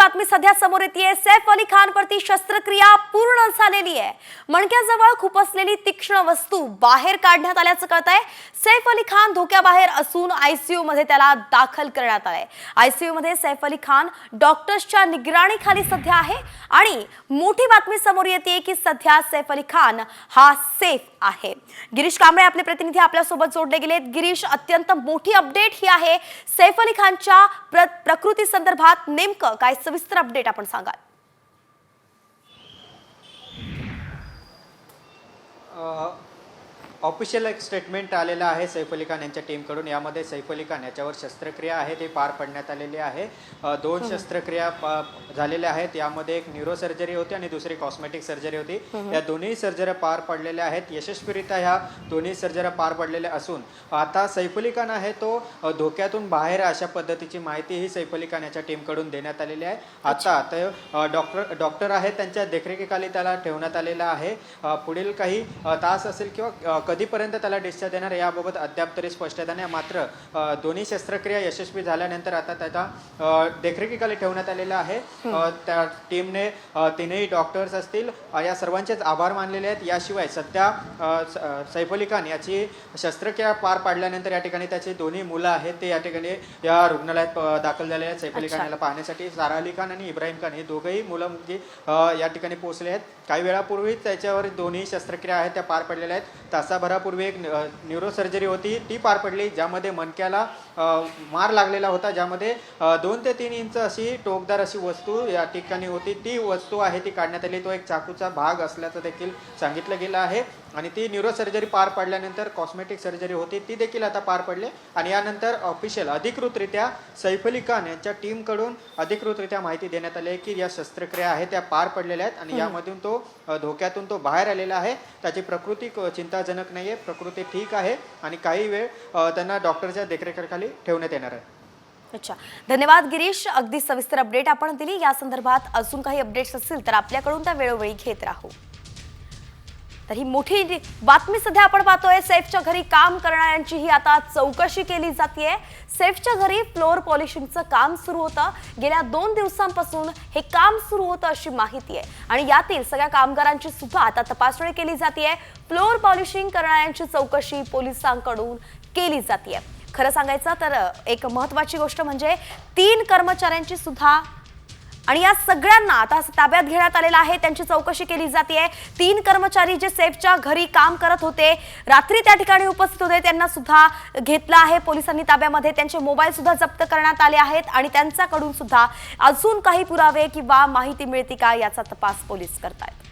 बातमी सध्या समोर येते सैफ अली खान वरती शस्त्रक्रिया पूर्ण झालेली आहे. मणक्याजवळ खुपसलेली तीक्ष्ण वस्तू बाहेर काढण्यात आल्याचं कळत आहे सैफ अली खान धोक्याबाहेर असून आयसीयू मध्ये त्याला दाखल करण्यात आलंय. आयसीयू मध्ये सैफ अली खान डॉक्टर्सच्या निगराणीखाली सध्या आहे. आणि मोठी बातमी समोर येते की सध्या सैफ अली खान हा सेफ आहे. गिरीश कांबळे आपले प्रतिनिधी आपल्यासोबत जोडले गेलेत. गिरीश अत्यंत मोठी अपडेट ही आहे. सैफ अली खानच्या प्र प्रकृती संदर्भात नेमकं काय सविस्तर अपडेट आपण सांगाल. ऑफिशियल एक स्टेटमेंट आलेलं आहे सैफ अली खान यांच्या टीमकडून. यामध्ये सैफ अली खान याच्यावर शस्त्रक्रिया आहे ती पार पडण्यात आलेली आहे. दोन शस्त्रक्रिया झालेल्या आहेत. यामध्ये एक न्यूरो सर्जरी होती आणि दुसरी कॉस्मेटिक सर्जरी होती. या दोन्ही सर्जऱ्या पार पडलेल्या आहेत. यशस्वीरित्या ह्या दोन्ही सर्जऱ्या पार पडलेल्या असून आता सैफ अली खान आहे तो धोक्यातून बाहेर अशा पद्धतीची माहिती ही सैफ अली खान याच्या टीमकडून देण्यात आलेली आहे. आता ते डॉक्टर डॉक्टर आहेत. त्यांच्या देखरेखीखाली त्याला ठेवण्यात आलेलं आहे. पुढील काही तास असेल किंवा कधीपर्यंत त्याला डिस्चार्ज देणार याबाबत अद्याप तरी स्पष्टता नाही मात्र दोन्ही शस्त्रक्रिया यशस्वी झाल्यानंतर आता त्याचा देखरेखीखाली ठेवण्यात आलेला आहे. त्या टीमने तीनही डॉक्टर्स असतील या सर्वांचेच आभार मानलेले आहेत. याशिवाय सध्या सैफ अली खान याची शस्त्रक्रिया पार पाडल्यानंतर या ठिकाणी त्याची दोन्ही मुलं आहेत. ते या ठिकाणी या रुग्णालयात दाखल झालेले आहेत. सैफ अली खान. याला पाहण्यासाठी सारा अली खान आणि इब्राहिम खान हे दोघंही मुलं मुलगी अ, या ठिकाणी पोहोचले आहेत. काही वेळापूर्वी त्याच्यावर दोन्ही शस्त्रक्रिया आहेत त्या पार पडलेल्या आहेत. तासाभरापूर्वी एक अ, न्यूरो सर्जरी होती. ती पार पडली ज्यामध्ये मणक्याला मार लागलेला होता. ज्यामध्ये दोन ते तीन इंच अशी टोकदार अशी वस्तू या ठिकाणी होती. ती वस्तू आहे ती काढण्यात आली. तो एक चाकूचा भाग असल्याचं देखील सांगितलं गेलं आहे. आणि ती न्यूरो सर्जरी पार पडल्यानंतर कॉस्मेटिक सर्जरी होती. ती देखील आता पार पडली. आणि यानंतर ऑफिशियल अधिकृतरित्या सैफ अली खान यांच्या टीमकडून अधिकृतरित्या माहिती देण्यात आली आहे की या शस्त्रक्रिया आहेत त्या पार पडलेल्या आहेत. आणि यामधून तो धोक्यातून तो बाहेर आलेला आहे. त्याची प्रकृती क- नाही आहे प्रकृती ठीक आहे आणि काही वेळ त्यांना डॉक्टरच्या देखरेखीखाली ठेवण्यात येणार आहे. अच्छा. धन्यवाद गिरीश. अगदी सविस्तर अपडेट आपण दिली. या संदर्भात अजून काही अपडेट्स असतील तर आपल्याकडून त्या वेळोवेळी घेत राहू. तर ही मोठी बातमी सध्या आपण पाहतोय. सेफच्या घरी काम करणाऱ्यांची ही आता चौकशी केली जाते सेफच्या घरी फ्लोअर पॉलिशिंगचं काम सुरू होतं. गेल्या दोन दिवसांपासून हे काम सुरू होतं अशी माहिती आहे. आणि यातील सगळ्या कामगारांची सुद्धा आता तपासणी केली जाते फ्लोअर पॉलिशिंग करणाऱ्यांची चौकशी पोलिसांकडून केली जाते खरं सांगायचं तर एक महत्वाची गोष्ट म्हणजे तीन कर्मचाऱ्यांची सुद्धा आणि या सगळ्यांना आता ताब्यात घेण्यात आलेलं आहे. त्यांची चौकशी केली जाते तीन कर्मचारी जे सेफच्या घरी काम करत होते रात्री त्या ठिकाणी उपस्थित होते त्यांना सुद्धा घेतलं आहे. पोलिसांनी ताब्यामध्ये त्यांचे मोबाईल सुद्धा जप्त करण्यात आले आहेत आणि त्यांच्याकडून सुद्धा अजून काही पुरावे किंवा माहिती मिळते का याचा तपास पोलीस करतायत.